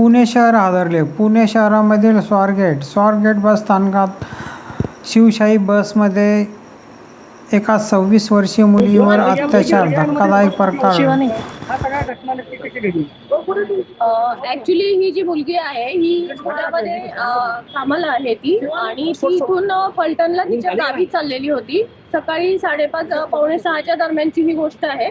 पुणे शहर हादरले पुणे शहरामधील स्वारगेट. स्वारगेट बस स्थानकात शिवशाही बसमध्ये एका सव्वीस वर्षीय मुलीवर अत्याचार धक्कादायक प्रकार. ऍक्च्युली ही जी मुलगी आहे ही पुण्यामध्ये कामाला आहे ती आणि ती इथून फलटणला तिच्या गावी चाललेली होती. सकाळी साडेपाच पावणे सहाच्या दरम्यानची ही गोष्ट आहे.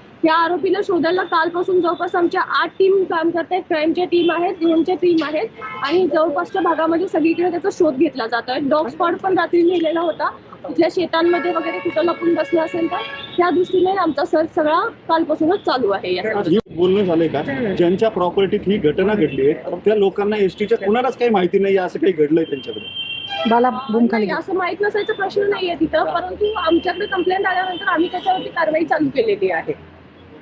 या आरोपीला शोधायला कालपासून जवळपास आमच्या आठ टीम काम करत. आहेत क्राईमच्या टीम आहेत ड्रोनच्या टीम आहेत आणि जवळपासच्या भागामध्ये सगळीकडे त्याचा शोध घेतला जातोय डॉग स्पॉट पण रात्री लिहिलेला होता. तिथल्या शेतांमध्ये वगैरे कुठं लपून बसलं असेल तर त्या दृष्टीने आमचा सर्च सगळा कालपासूनच चालू आहे या ही बोलणं झालंय का ज्यांच्या प्रॉपर्टीत ही घटना घडली आहे त्या लोकांना एसटीच्या कुणालाच काही माहिती नाही असं काही घडलंय त्यांच्याकडे? बाला बूम खाली नाही असं माहीत नसायचा प्रश्न नाहीये तिथं परंतु आमच्याकडे कंप्लेंट आल्यानंतर आम्ही त्याच्यावरती कारवाई चालू केलेली आहे.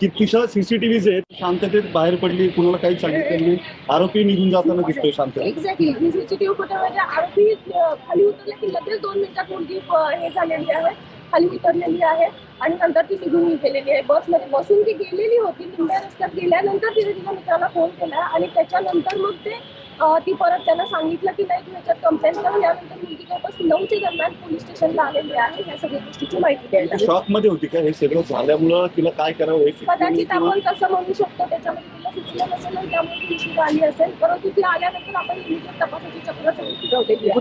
कितीशा सीसीटीव्ही आहेत शांततेत बाहेर पडली कुणाला काही सांगितलं नाही. आरोपी निघून जाताना दिसतोय शांततेत एक्झॅक्टली ही सीसीटीव्ही आरोपी खाली उतरले की लगेच दोन मिनिटात मुलगी हे झालेली आहे. खाली उतरलेली आहे आणि नंतर ती निघून गेलेली आहे. बसमध्ये बसून ती गेलेली होती. रस्त्यात गेल्यानंतर तिने तिच्या मित्राला फोन केला आणि त्याच्यानंतर मग ते ती परत त्यांना सांगितलं की नाही तू याच्यात कंप्लेंट कर. यानंतर मुलगी जवळपास नऊच्या दरम्यान पोलीस स्टेशनला आलेली आहे. ह्या सगळ्या गोष्टीची माहिती द्यायला. शॉकमध्ये होती का? हे सगळं झाल्यामुळं तिला काय करावं हे कदाचित आपण तसं म्हणू शकतो त्याच्यामध्ये तिला सुचलं नसेल आणि त्यामुळे ती उशीर आली असेल. परंतु ती आल्यानंतर आपण इमिजिएट तपासाची चक्र सगळी फिरवलेली आहे.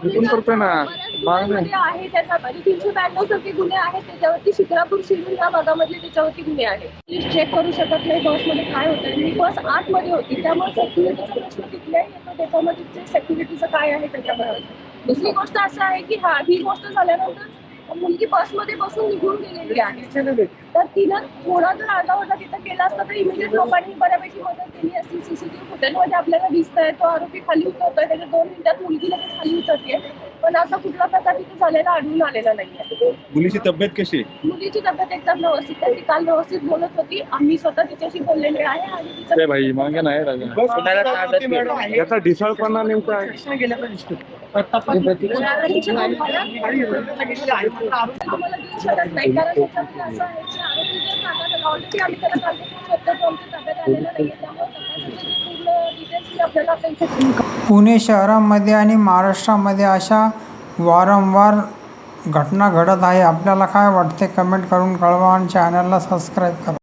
करतोय ना. गुन्ह्यांमध्ये आहे त्याचा आणि तीनशे ब्याण्णव सारखे गुन्हे आहेत. त्याच्यावरती शिक्रापूर शिरूर या भागामधले त्याच्यावरती गुन्हे आहेत. पोलीस चेक करू शकत नाही. बसमध्ये काय होतं आणि बस आतमध्ये होती. त्यामुळे सेक्युरिटीचा प्रश्न तिथल्याही येतो त्याच्यामध्ये सेक्युरिटीचं काय आहे त्याच्यामध्ये दुसरी गोष्ट असं आहे की हा ही गोष्ट झाल्यानंतर मुलगी बसमध्ये बसून निघून गेलेली आहे. तर तिनं थोडा जर आरडाओरडा तिथं केला असता तर इमिडिएट लोकांनी बऱ्यापैकी मदत केली असती. सीसीटीव्ही फुटेजमध्ये आपल्याला दिसतंय. तो आरोपी खाली उतरतोय. त्याच्या दोन मिनिटात मुलगी लगेच उतरते पण असा कुठला प्रकार तिथे झालेला आढळून आलेला नाहीये. मुलीची तब्येत कशी? आहे? मुलीची तब्येत एकदम व्यवस्थित आहे. ती काल व्यवस्थित बोलत होती. आम्ही स्वतः तिच्याशी बोललेले आहे आणि तिचं ते भाई मागे नाही राजा. याचा ढिसाळपणा नेमका आम्हाला देऊ शकत नाही. कारण त्याच्यामध्ये असं आहे की आरोपी जर ताब्यात आला ऑलरेडी आम्ही त्याला कालपासून शोधतो आमच्या ताब्यात आलेला नाहीये. त्यामुळे तपासाचे पूर्ण डिटेल्स आपल्याला आता इथे पुणे शहरामध्ये आणि महाराष्ट्रामध्ये अशा वारंवार घटना घडत आहे. आपल्याला काय वाटते? कमेंट करून कळवा आणि चॅनलला सबस्क्राईब करा.